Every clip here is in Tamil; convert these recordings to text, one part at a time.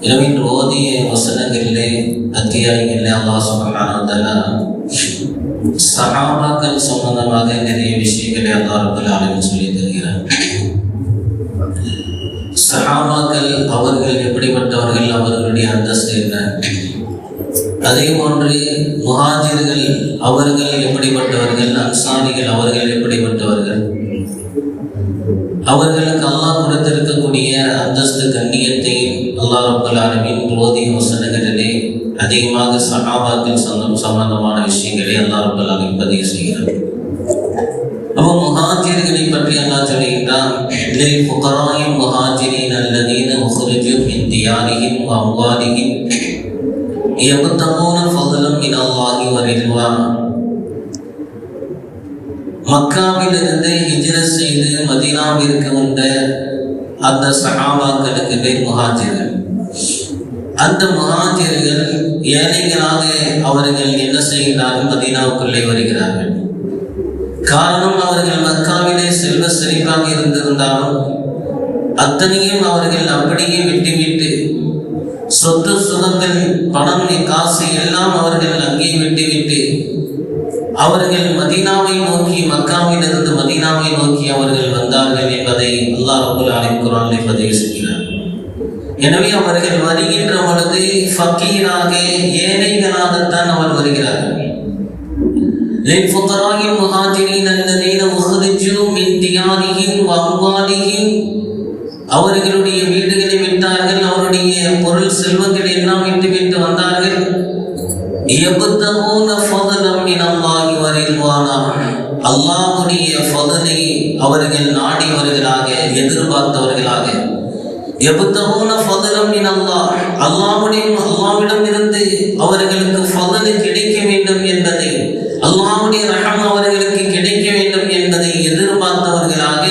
இரவின் ஓதிய வசனங்களிலே அத்தியாயங்களிலே அல்லா சுப்ஹானஹு சகாபாக்கள் சம்பந்தமாக நிறைய விஷயங்களை அல்லாஹ் ஆளுநர் சொல்லி தருகிறார். சகாபாக்கள் அவர்கள் எப்படிப்பட்டவர்கள் அவர்களுடைய அந்தஸ்து என்ன? அதே போன்று முகாஜிர்கள் அவர்கள் எப்படிப்பட்டவர்கள் அன்சாரிகள் அவர்கள் எப்படிப்பட்டவர்கள்? அவர்களுக்கு அல்லாஹ் கொடுத்திருக்கக்கூடிய அந்தஸ்து கண்ணியத்தையும் அல்லாஹ் ரபுல்லாலமின் புலோதி வசனங்களிலே அதிகமாக சகாபாத்தில் சொந்தம் சம்பந்தமான விஷயங்களை அல்லாஹ் ரபுல்லாலும் பதிவு செய்கிறார் அப்போ முஹாஜிர்களை பற்றி அல்லாஹ் சொல்லுகின்றான் இதில் புகராயும் முஹாஜிரின் அல்லதீன முஹரிஜும் இந்தியாரியும் அவ்வாரியும் எவ்வத்தமோன ஃபதலும் இன் அல்லாஹி வரில்வான் மக்காவிலிருந்து ஹிஜ்ரத் செய்து மதீனாவிற்கு வந்த அந்த சகாபாக்களுக்கு பேர் முஹாஜிர்கள். அந்த முஹாஜிர்கள் ஏழைகளாக அவர்கள் என்ன செய்கிறார்கள் மதீனாவுக்குள்ளே வருகிறார்கள். காரணம் அவர்கள் மக்காவிலே செல்வ செழிப்பாக இருந்திருந்தாலும் அத்தனையும் அவர்கள் அப்படியே விட்டுவிட்டு சொத்து சுகங்கள் பணம் காசு எல்லாம் அவர்கள் அங்கே விட்டுவிட்டு அவர்கள் மதீனாவை நோக்கி மக்காவிலிருந்து மதீனாவை நோக்கி அவர்கள் வந்தார்கள் என்பதை அல்லாஹ் ரபுல் ஆலிம் குரானை பதிவு செய்கிறார் எனவே அவர்கள் வருகின்ற பொழுது ஃபக்கீராக ஏழைகளாகத்தான் அவர் வருகிறார்கள் للفقراء المهاجرين الذين أخرجوا من ديارهم وأموالهم அவர்களுடைய வீடுகளை விட்டார்கள் அவருடைய பொருள் செல்வங்களை எல்லாம் விட்டு விட்டு வந்தார்கள் يبتغون فضلا من الله அல்லாஹுடைய பதனை அவர்கள் நாடி வருகிறாக எதிர்பார்த்தவர்களாக. எபுத்தகோன பதனம் இனம்லா அல்லாவுடைய அல்லாவிடம் இருந்து அவர்களுக்கு பதனு கிடைக்க வேண்டும் என்பதை அல்லாவுடைய அவர்களுக்கு கிடைக்க வேண்டும் என்பதை எதிர்பார்த்தவர்களாக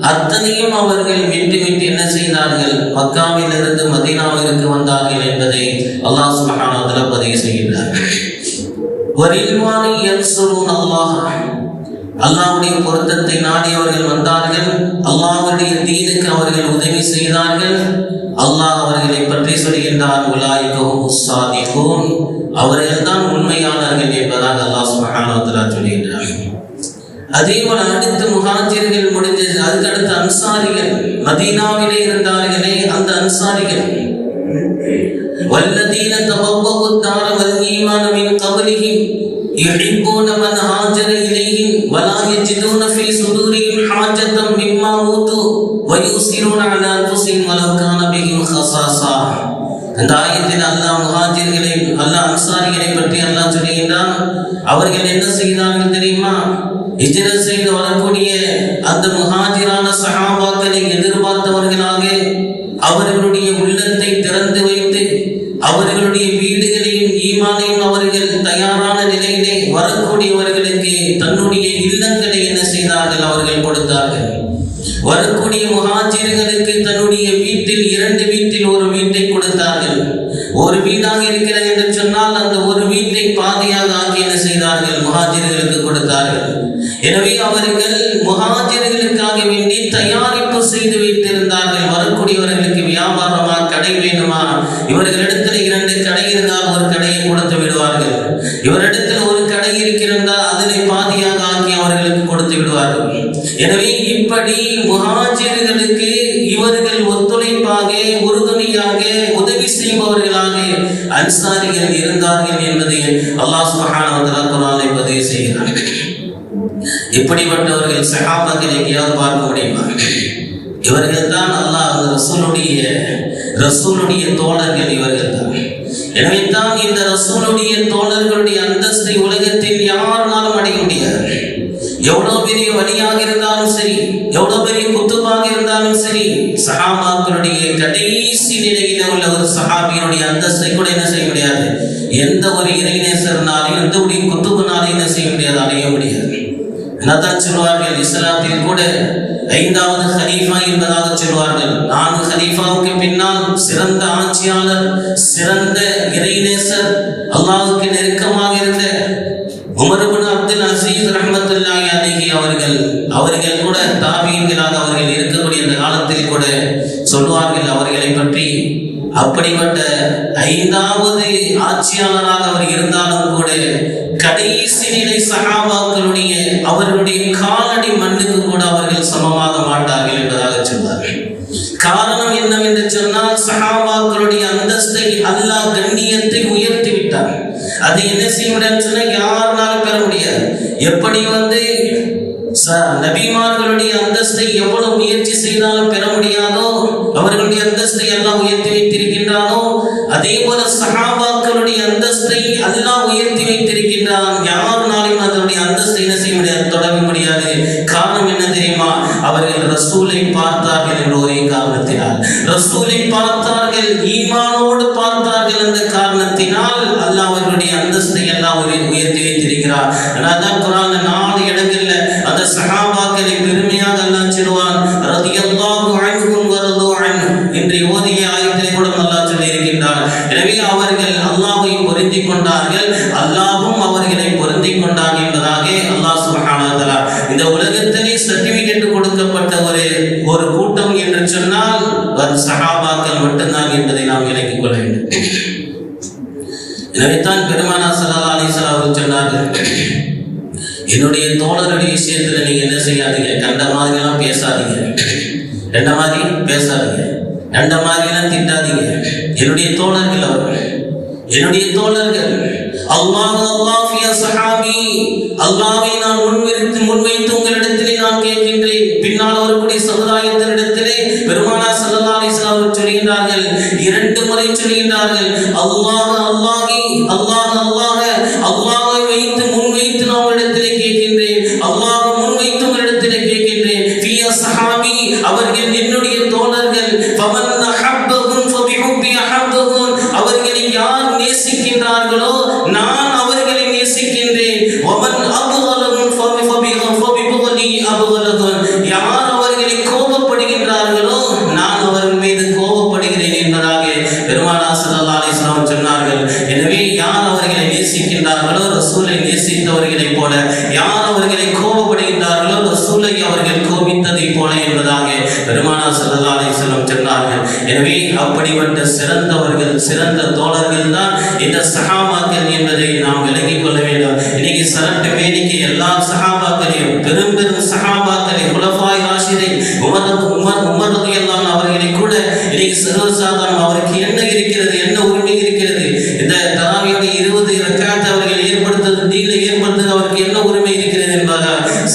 அத்தனையும் அவர்கள் விட்டு விட்டு என்ன செய்தார்கள்? மக்காவிலிருந்து மதீனாவிற்கு வந்தார்கள் என்பதை அல்லாஹ் சுபஹானத்தில் பதிவு செய்கின்றார்கள் வரில்வானை என் சொல்லும் அல்லாஹ் அல்லாஹ்வுடைய பொருத்தத்தை நாடி அவர்கள் வந்தார்கள் அல்லாஹ்வுடைய தீனுக்கு அவர்கள் உதவி செய்தார்கள் அல்லாஹ் அவர்களை பற்றி சொல்கின்றான் உலாய்கவும் சாதிக்கும் அவர்கள் தான் உண்மையானவர்கள் என்பதாக அல்லாஹ் சுப்ஹானஹு வ தஆலா சொல்கின்றார் அதே போல அடுத்து முஹாஜிர்கள் முடிஞ்சது அதுக்கு அடுத்து அன்சாரிகள் மதீனாவிலே இருந்தார்களே அந்த அன்சாரிகள் والذين تبوأوا الدار والإيمان من قبلهم يحبون من هاجر إليهم ولا يجدون في صدورهم حاجة مما أوتوا ويؤثرون على أنفسهم ولو كان بهم خصاصة அந்த ஆயத்தில் அல்லாஹ் முஹாஜிர்களை அல்லாஹ் அன்சாரிகளை பற்றி அல்லாஹ் சொல்லுகின்றான் அவர்கள் என்ன செய்தார்கள் தெரியுமா ஹிஜ்ரத் செய்து வரக்கூடிய அந்த முஹாஜிரான சஹாபாக்களை எதிர்பார்த்தவர்களாக அவர்களுடைய உள்ளத்தை செய்தார்கள் அவர்கள் கொடுத்தார்கள். வரக்கூடிய முகாஜிர்களுக்கு தன்னுடைய வீட்டில் இரண்டு வீட்டில் ஒரு வீட்டை கொடுத்தார்கள். ஒரு வீடாக இருக்கிறது என்று சொன்னால் அந்த ஒரு வீட்டை பாதியாக ஆக்கி என்ன செய்தார்கள்? முகாஜிர்களுக்கு கொடுத்தார்கள். எனவே அவர்கள் முகாஜிர்களுக்காக வேண்டி தயாரிப்பு செய்து வைத்திருந்தார்கள். வரக்கூடியவர்களுக்கு வியாபாரமா கடை வேணுமா இவர்களிடத்தில் இரண்டு கடை இருந்தால் ஒரு கடையை கொடுத்து விடுவார்கள். இவரிடத்தில் ஒரு கடை இருக்கிறதா? அதனை பாதியாக அவர்களுக்கு கொடுத்து விடுவார்கள். எனவே இப்படி முகாஜிர்களுக்கு இவர்கள் ஒத்துழைப்பாக உறுதுணையாக உதவி செய்பவர்களாக அன்சாரிகள் இருந்தார்கள் என்பதை அல்லாஹ் சுப்ஹானஹு வ பதிவு செய்கிறார் இப்படிப்பட்டவர்கள் சகாபாக்கள் எங்கேயாவது பார்க்க முடியுமா? இவர்கள் தான் அல்லாஹ் அந்த ரசூலுடைய ரசூலுடைய தோழர்கள் இவர்கள் தான் எனவே தான் இந்த ரசூலுடைய தோழர்களுடைய அந்தஸ்தை உலகத்தில் யாருனாலும் அடைய முடியாது. எவ்வளவு பெரிய வழியாக இருந்தாலும் சரி எவ்வளவு பெரிய குத்துபாக இருந்தாலும் சரி சஹாபாக்களுடைய கடைசி நிலையில உள்ள ஒரு சஹாபியினுடைய அந்தஸ்தை கூட என்ன செய்ய முடியாது? எந்த ஒரு இறைநேசர்னாலையும் எந்த ஒரு குத்துபனாலையும் என்ன செய்ய முடியாது? அடைய முடியாது. என்னதான் சொல்வார்கள்? இஸ்லாத்தில் கூட ஐந்தாவது ஹலீஃபா என்பதாக சொல்வார்கள். நான்கு ஹலீஃபாவுக்கு பின்னால் சிறந்த ஆட்சியாளர் சிறந்த இறைநேசர் அல்லாவுக்கு நெருக்கமாக இருந்த உமர் அப்துல் அசீஸ் ரஹமத்துல்லாஹி அலைஹி அவர்கள் அவர்கள் கூட தாபியங்களாக அவர்கள் இருக்கக்கூடிய அந்த காலத்தில் கூட சொல்வார்கள் அவர்களை பற்றி. அப்படிப்பட்ட ஐந்தாவது ஆட்சியாளராக அவர் இருந்தாலும் கூட கடைசி நிலை சகாபாக்களுடைய அவர்களுடைய காலடி மண்ணுக்கு கூட அவர்கள் சமமாக மாட்டார்கள் என்பதாக சொன்னார்கள் காரணம் என்னவென்று சொன்னால் சகாபாக்களுடைய அந்தஸ்தை அல்லாஹ் கண்ணியத்தை உயர்த்தி விட்டார் அது என்ன செய்ய யார் எப்படி வந்து ச- நபிமார்களுடைய அந்தஸ்தை எவ்வளவு முயற்சி செய்தாலும் பெற முடியாதோ அவர்களுடைய அந்தஸ்தை எல்லாம் உயர்த்தி வைத்திருக்கின்றானோ அதே போல சகாபாக்களுடைய அந்தஸ்தை எல்லாம் உயர்த்தி வைத்திருக்கின்றான். யாருனாலும் அதனுடைய அந்தஸ்தை என்ன செய்ய முடியாது தொடர முடியாது. காரணம் என்ன தெரியுமா? அவர்கள் ரசூலை பார்த்தார்கள் என்ற ஒரே காரணத்தினால். ரசூலை பார்த்தார்கள் ஈமானோடு பார்த்தார்கள் என்ற காரணத்தினால் அல்லாஹ் அவர்களுடைய அந்தஸ்தை எல்லாம் உயர்- உயர்த்தி வைத்திருக்கிறார் அதான் குரான் நாலு இடங்கள்ல அந்த சகாபாக்களை பெருமையாக அல்லாஹ் சொல்லுவான் ரலியல்லாஹு அன்ஹும் வரது அன்ஹு என்று ஓதிய ஆயத்திலே கூட அல்லாஹ் சொல்லி இருக்கின்றார் எனவே அவர்கள் அல்லாஹ்வை பொருந்திக் கொண்டார்கள் அல்லாஹ்வும் அவர்களை பொருந்திக் கொண்டான் என்பதாக அல்லாஹ் சுப்ஹானஹு வ தஆலா இந்த உலகத்திலே சர்டிபிகேட் கொடுக்கப்பட்ட ஒரு ஒரு கூட்டம் என்று சொன்னால் அது சஹாபாக்கள் மட்டும்தான் என்பதை நாம் விளங்கிக் கொள்ள வேண்டும் எனவே தான் பெருமானா ஸல்லல்லாஹு அலைஹி வஸல்லம் சொன்னார்கள் என்னுடைய தோழருடைய விஷயத்துல நீங்க என்ன செய்யாதீங்க? கண்ட மாதிரி எல்லாம் பேசாதீங்க. ரெண்ட மாதிரி பேசாதீங்க. ரெண்ட மாதிரி எல்லாம் திட்டாதீங்க. என்னுடைய தோழர்கள் அவர்கள் என்னுடைய தோழர்கள் அல்லாஹ் அல்லாஹ் ஃபிய சஹாபி அல்லாஹ்வை நான் முன்வைத்து முன்வைத்து உங்களிடத்திலே நான் கேட்கின்றேன். பின்னால் வரக்கூடிய சமுதாயத்தினிடத்திலே பெருமானா சல்லா அலைஹி வஸல்லம் சொல்கின்றார்கள் இரண்டு முறை அல்லாஹ் அல்லாஹி அல்லாஹ் அல்லாஹ். இருக்கிறார்கள் எனவே யார் அவர்களை நேசிக்கின்றார்களோ ரசூலை நேசித்தவர்களை போல யார் அவர்களை கோபப்படுகின்றார்களோ ரசூலை அவர்கள் கோபித்ததை போல என்பதாக பெருமானா ஸல்லல்லாஹு அலைஹி சொன்னார்கள். எனவே அப்படிப்பட்ட சிறந்தவர்கள் சிறந்த தோழர்கள் தான் இந்த சகா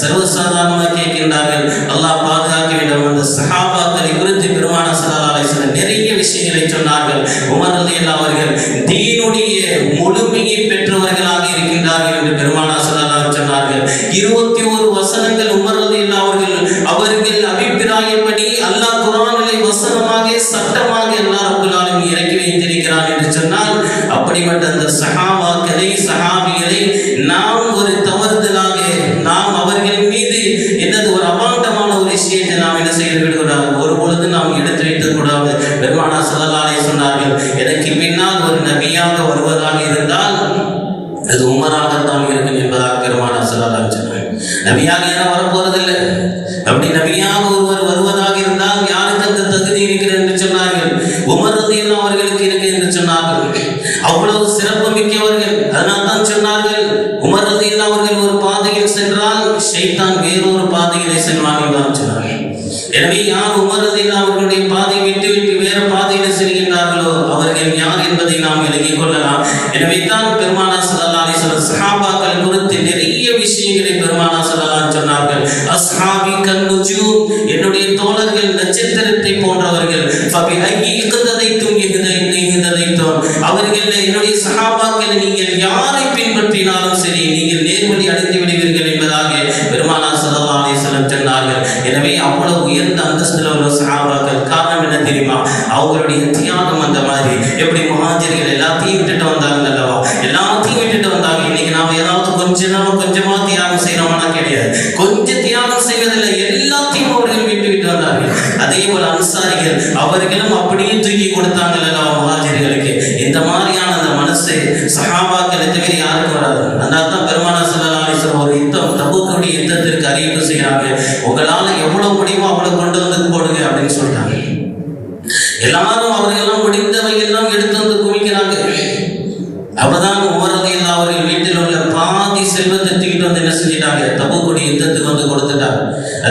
சர்வசாதாரணமாக கேட்கின்றார்கள். அல்லாஹ் பாதுகாக்க வேண்டும் அந்த சஹாபாக்களை குறித்து பெருமான ஸல்லல்லாஹு சில நிறைய விஷயங்களை சொன்னார்கள். உமர் அவர்கள் தீனுடைய முழுமையை பெற்றவர்களாக இருக்கின்றார்கள் என்று பெருமான ஸல்லல்லாஹு சொன்னார்கள். இருபத்தி ஒரு வசனங்கள் உமர் ரலியல்லாஹு அவர்கள் அவர்கள் அபிப்பிராயப்படி அல்லாஹ் குரான்களை வசனமாக சட்டமாக அல்லாஹ் ரப்பல் இறக்கி வைத்திருக்கிறார் என்று சொன்னால் அப்படிப்பட்ட அந்த சஹாபாக்களை சகா நபியாக யாரும் வரப்போறதில்லை. அப்படி நபியாக ஒருவர் வருவதாக இருந்தால் யாருக்கு அந்த தகுதி இருக்கிறது என்று சொன்னார்கள்? உமர் அவர்களுக்கு இருக்கு என்று சொன்னார்கள். அவ்வளவு சிறப்பு மிக்கவர்கள். அவர்கள் என்னுடைய சஹாபாக்களை நீங்கள் யாரை பின்பற்றினாலும் சரி நீங்கள் நேர்வழி அடைந்து விடுவீர்கள் என்பதாக பெருமானா ஸல்லல்லாஹு அலைஹி வஸல்லம் சொன்னார்கள். எனவே அவ்வளவு உயர்ந்த அந்தஸ்தில் உள்ள சகாபாக்கள் காரணம் என்ன தெரியுமா? அவங்களுடைய தியாகம் அந்த மாதிரி. எப்படி முஹாஜிர்கள் எல்லாத்தையும் விட்டுட்டு வந்தாங்க அல்லவா? எல்லாத்தையும் விட்டுட்டு வந்தாங்க. இன்னைக்கு நாம ஏதாவது கொஞ்ச நாள் கொஞ்சமா தியாகம் செய்யறோம்னா கிடையாது. கொஞ்சம் தியாகம் செய்வதில்லை எல்லாத்தையும் அவர்கள் விட்டு விட்டு வந்தார்கள். அதே போல அவர்களும் அப்படியே தூக்கி கொடுத்தாங்க முகாஜிர்களுக்கு இந்த மாதிரியான அந்த மனசு சஹாபாக்கள் தவிர யாருக்கும் வராது. அதனால தான் பெருமான சல்லாசன் ஒரு யுத்தம் தப்புக்கூடிய யுத்தத்திற்கு அறிவிப்பு செய்யறாங்க உங்களால் எவ்வளவு முடியுமோ அவ்வளவு கொண்டு வந்து போடுங்க அப்படின்னு சொல்றாங்க. எல்லாரும் அவர்களெல்லாம் முடிந்தவை எல்லாம் எடுத்து வந்து குவிக்கிறாங்க. அப்பதான் உமரதி அவர்கள் வீட்டில் உள்ள பாதி செல்வத்தை தூக்கிட்டு வந்து என்ன செஞ்சிட்டாங்க? தப்பு கொடி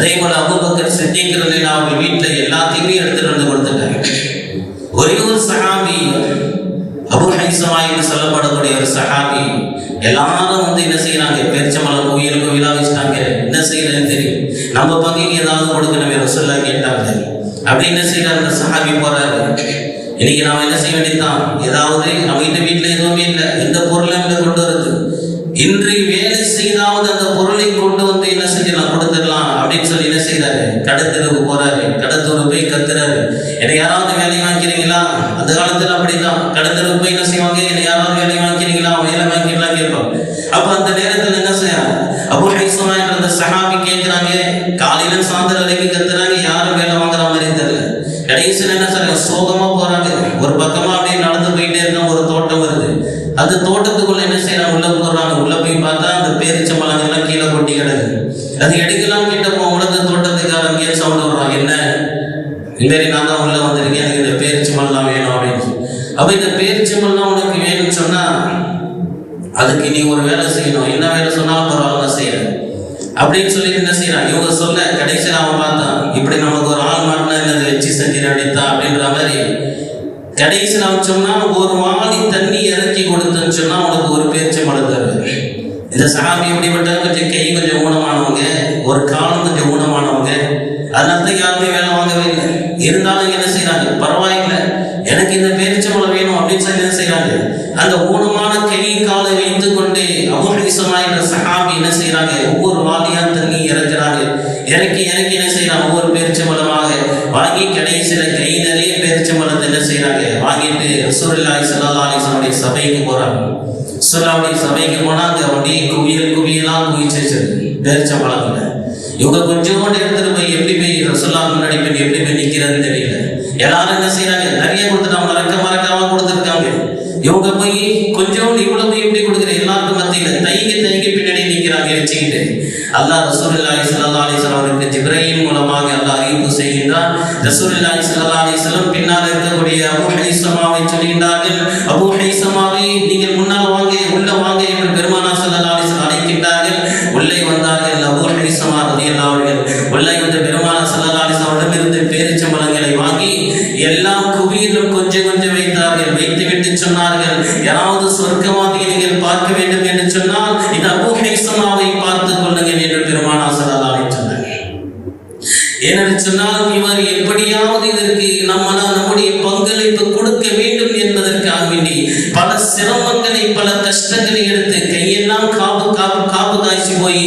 அதேபோல அபுபக்கர் சித்திக்கிறது அவங்க வீட்டுல எல்லாத்தையுமே எடுத்துட்டு வந்து கொடுத்துட்டாங்க ஒரே ஒரு சகாமி அபு ஹைசமா என்று சொல்லப்படக்கூடிய ஒரு சகாமி எல்லாரும் வந்து என்ன செய்யறாங்க பெருச்சமலை கோயில் கோயிலா வச்சுட்டாங்க. என்ன செய்யறதுன்னு தெரியும். நம்ம பங்குக்கு ஏதாவது கொடுக்கணும் சொல்ல கேட்டாங்க. அப்படி என்ன செய்யறாரு அந்த சகாபி போறாரு. இன்னைக்கு நாம என்ன செய்ய வேண்டியதுதான்? ஏதாவது நம்ம வீட்டு வீட்டுல எதுவுமே இல்லை. எந்த பொருளும் கொண்டு வருது? இன்று வேலை செய்தாவது அந்த பொருளை கொண்டு வந்து என்ன செஞ்சிடலாம்? கொடுத்துடலாம் அப்படின்னு சொல்லி என்ன செய்யறாரு கடத்திற்கு போறாரு. கடத்தூர் போய் கத்துறாரு. என்னை யாராவது வேலை வாங்கிறீங்களா அந்த காலத்துல அப்படிதான் கடத்திற்கு போய் என்ன செய்வாங்க? என்னை யாராவது வேலை வாங்கிறீங்களா வேலை வாங்கிக்கலாம் கேட்பாங்க அப்ப அந்த நேரத்துல என்ன செய்யறாங்க அபு ஹைசமா என்ற அந்த சஹாபி கேட்கிறாங்க காலையில சாயந்தரம் வரைக்கும் கத்துறாங்க யாரும் வேலை வாங்குற மாதிரி தெரியல கடைசியில் என்ன சொல்றாங்க சோகமா போறாங்க ஒரு பக்கமா அப்படியே நடந்து போயிட்டே இருக்க ஒரு தோட்டம் வருது அந்த தோட்டத்துக்குள்ள என்ன செய்யறாங்க உள்ள போடுறாங்க உள்ள போய் பார்த்தா அந்த பேரிச்சம்பழங்கள் எல்லாம் கீழே கொட்டி கிடக்கு அது எடுக்கலாம் கிட்ட போகும்போது அந்த தோட்டத்துக்காரன் கேட்டு சவுண்ட் வர்றான் என்ன? இல்லை நான் தான் உள்ள வந்திருக்கேன். எனக்கு இந்த பேரிச்சம்பழம் வேணும் அப்படின்னு. அப்போ அப்ப இந்த பேரிச்சம்பழம் உனக்கு வேணும்னு சொன்னா அதுக்கு நீ ஒரு வேலை செய்யணும். என்ன வேலை சொன்னாலும் பரவாயில்ல செய்யணும் அப்படின்னு சொல்லி என்ன செய்யறான்? இவங்க சொல்ல கடைசியில் அவன் பார்த்தான் இப்படி நமக்கு ஒரு ஆள் மாட்டினா என்னது வச்சு செஞ்சிட வேண்டியதான் அப்படின்ற மாதிரி. கடைசியில் அவன் சொன்னா ஒரு வாளி தண்ணி இறக்கி கொடுத்தேன்னு சொன்னா அவனுக்கு ஒரு பேச்சு மழை தருவேன். இந்த சகாபி எப்படிப்பட்டவங்க கொஞ்சம் கை கொஞ்சம் ஊனமானவங்க ஒரு காலம் கொஞ்சம் ஊனமானவங்க. அதனால யாருமே வேலை வாங்கவே இல்லை. இருந்தாலும் என்ன செய்யறாங்க பரவாயில்லை. எனக்கு இந்த பேரிச்சம்பளம் வேணும் அப்படின்னு சொல்லி என்ன செய்யறாங்க அந்த ஊனமான கை காலை வைத்து கொண்டு அபுஹிசமா என்ற சகாபி என்ன செய்யறாங்க ஒவ்வொரு வாலியா தண்ணி இறக்குறாங்க. இறக்கி இறக்கி என்ன செய்யறாங்க ஒவ்வொரு பேரிச்சம்பளமாக வாங்கி கடைசியில கை நிறைய பேரிச்சம்பளத்தை என்ன செய்யறாங்க வாங்கிட்டு ரசூலுல்லாஹி ஸல்லல்லாஹு அலைஹி சபைக்கு போறாங்க. ரசூலுல்லாஹி சபைக்கு போனா அங்க அப்படியே குவியல் குவியலாம் குவிச்சு வச்சிருக்கு. பேரிச்சம்பளத்துல இவங்க கொஞ்சோண்டு எடுத்துட்டு போய் எப்படி போய் ரசூல்லா முன்னாடி போய் எப்படி போய் நிக்கிறதுன்னு தெரியல. எல்லாரும் என்ன செய்யறாங்க நிறைய கொடுத்துட்டாங்க மறக்க மறக்காம கொடுத்துருக்காங்க. இவங்க போய் கொஞ்சோண்டு இவ்வளவு போய் எப்படி கொடுக்குற? எல்லாருக்கும் மத்தியில தைங்க தைங்க பின்னாடி நிக்கிறாங்க வச்சுக்கிட்டு. அல்லாஹ் ரசூலுல்லாஹி ஸல்லல்லாஹு அலைஹி வஸல்லம் அவருக்கு ஜிப்ரீல் மூலமாக அல்லாஹ் அறிவிப்பு செய்கின்றான். ரசூலுல்லாஹி ஸல்லல்லாஹு அலைஹி வஸல்லம் பின்னால் இருக்கக்கூடிய அபு ஹைசமாவை சொல்கின்றார்கள். அபு ஹைசமாவை நீங்கள் முன்னால் சொன்னார்கள். யாராவது சொர்க்கவாதியை நீங்கள் பார்க்க வேண்டும் என்று சொன்னால் இந்த அபூ ஹைசமாவை பார்த்துக் கொள்ளுங்கள் என்று பெருமானா ஸல்லல்லாஹு ஏனென்று சொன்னால் இவர் எப்படியாவது இதற்கு நம்ம நம்முடைய பங்களிப்பு கொடுக்க வேண்டும் என்பதற்காக வேண்டி பல சிரமங்களை பல கஷ்டங்களை எடுத்து கையெல்லாம் காப்பு காப்பு காப்பு காய்ச்சி போய்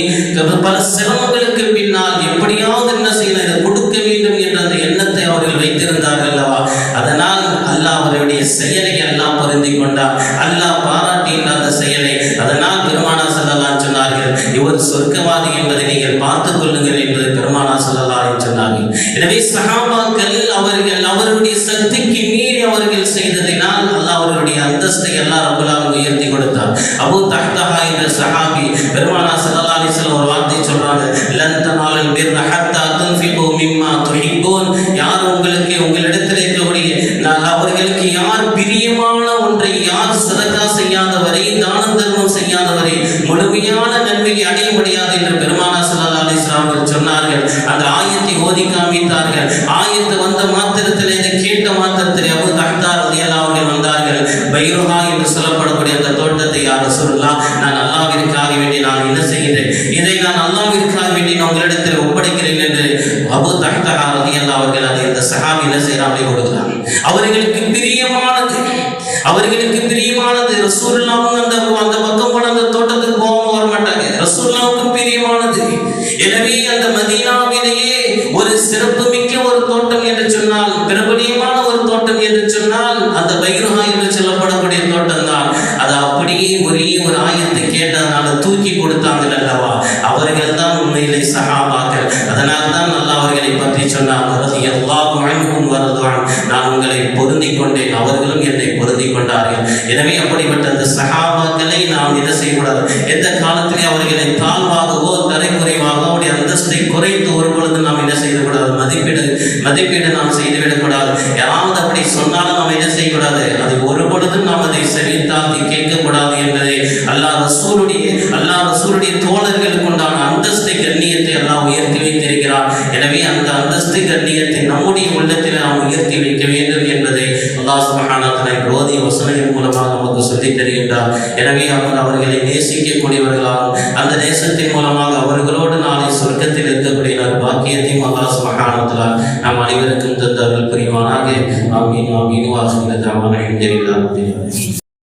பல சிரமங்களுக்கு பின்னால் எப்படியாவது என்ன செய்யணும் இதை கொடுக்க வேண்டும் என்ற அந்த எண்ணத்தை அவர்கள் வைத்திருந்தார்கள் அல்லவா? அதனால் அல்லாஹ் அவருடைய செயலை எல்லாம் பொருந்தி கொண்டார் அல்லாஹ் பாராட்டி இல்லாத செயலை. அதனால் பெருமானா செல்லலாம் சொன்னார்கள் இவர் சொர்க்கவாதி என்பதை நீங்கள் பார்த்துக் கொள்ளுங்கள் என்று பெருமானா செல்லலாம் சொன்னார்கள். எனவே சகாபாக்கள் அவர்கள் அவருடைய சக்திக்கு மீறி அவர்கள் செய்ததினால் அல்லாஹ் அவர்களுடைய அந்தஸ்தை எல்லாம் ரப்பலால் உயர்த்தி கொடுத்தார். அபு தஹ்தஹா என்ற சஹாபி பெருமானா வேண்டி நான் என்ன செய்கிறேன்? இதை நான் அல்லாவிற்காக வேண்டி நான் உங்களிடத்தில் ஒப்படைக்கிறேன் என்று அபு தஹ்தா ரலியல்லாஹு அவர்கள் அதை இந்த சஹாபி என்ன செய்யறாங்க கொடுக்கிறாங்க அவர்களுக்கு பிரியமானது அவர்களுக்கு பிரியமானது ரசூலுல்லாவும் அந்த அந்த கேட்டதுனால தூக்கி கொடுத்தாங்க அல்லவா அவர்கள் தான் உண்மையிலே சகாபாக்கள். அதனால் தான் நல்லா அவர்களை பற்றி சொன்னார் எல்லா அன்ஹும் வரதுவான் நான் உங்களை பொருந்திக் கொண்டேன். அவர்களும் என்னை பொருந்தி கொண்டார்கள் எனவே அப்படிப்பட்ட அந்த சகாபாக்களை நாம் என்ன செய்யக்கூடாது? எந்த காலத்திலே அவர்களை தாழ்வாகவோ தரைக்குறைவாகவோ அவருடைய அந்தஸ்தை குறைத்து ஒரு பொழுது நாம் என்ன செய்யக்கூடாது? மதிப்பீடு மதிப்பீடு நாம் செய்துவிடக்கூடாது. யாராவது அப்படி சொன்னாலும் நாம் என்ன செய்யக்கூடாது? அது ஒரு பொழுதும் நாம் அதை செவி தாழ்த்தி கேட்கக்கூடாது என்பதை அல்லாத சூழல் எனவே அவன் அவர்களை நேசிக்கக்கூடியவர்களாகவும் அந்த நேசத்தின் மூலமாக அவர்களோடு நாளை சொர்க்கத்தில் இருக்கக்கூடிய பாக்கியத்தையும் அல்லாஹ் சுப்ஹானஹு வ நம் அனைவருக்கும் தந்தவர்கள் புரிவானாக. ஆமீன் ஆமீன். வாசிக்கிறதாவான தெரிவித்தார்